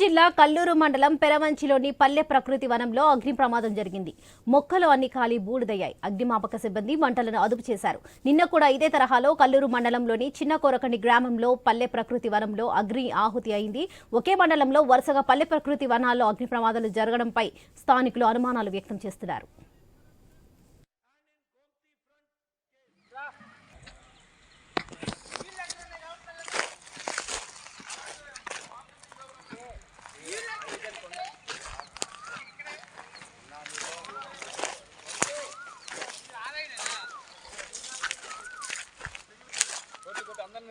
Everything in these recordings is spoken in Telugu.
జిల్లా కల్లూరు మండలం పెరవంచిలోని పల్లె ప్రకృతి వనంలో అగ్ని ప్రమాదం జరిగింది. మొక్కలు అన్ని ఖాళీ బూడిదయ్యాయి. అగ్నిమాపక సిబ్బంది మంటలను అదుపు చేశారు. నిన్న కూడా ఇదే తరహాలో కల్లూరు మండలంలోని చిన్న కోరకండి గ్రామంలో పల్లె ప్రకృతి వనంలో అగ్ని ఆహుతి అయింది. ఒకే మండలంలో వరుసగా పల్లె ప్రకృతి వనాల్లో అగ్ని ప్రమాదాలు జరగడంపై స్థానికులు అనుమానాలు వ్యక్తం చేస్తున్నారు.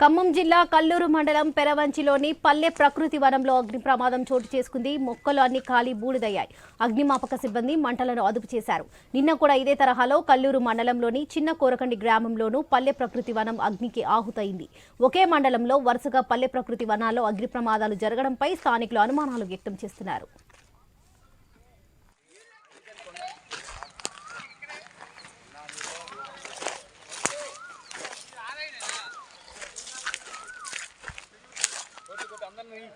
ఖమ్మం జిల్లా కల్లూరు మండలం పెరవంచిలోని పల్లె ప్రకృతి వనంలో అగ్ని ప్రమాదం చోటు చేసుకుంది. మొక్కలు అన్ని ఖాళీ బూడిదయ్యాయి. అగ్నిమాపక సిబ్బంది మంటలను అదుపు చేశారు. నిన్న కూడా ఇదే తరహాలో కల్లూరు మండలంలోని చిన్న కోరకండి గ్రామంలోనూ పల్లె ప్రకృతి వనం అగ్నికి ఆహుతయింది. ఒకే మండలంలో వరుసగా పల్లె ప్రకృతి వనాల్లో అగ్ని ప్రమాదాలు జరగడంపై స్థానికులు అనుమానాలు వ్యక్తం చేస్తున్నారు. Anh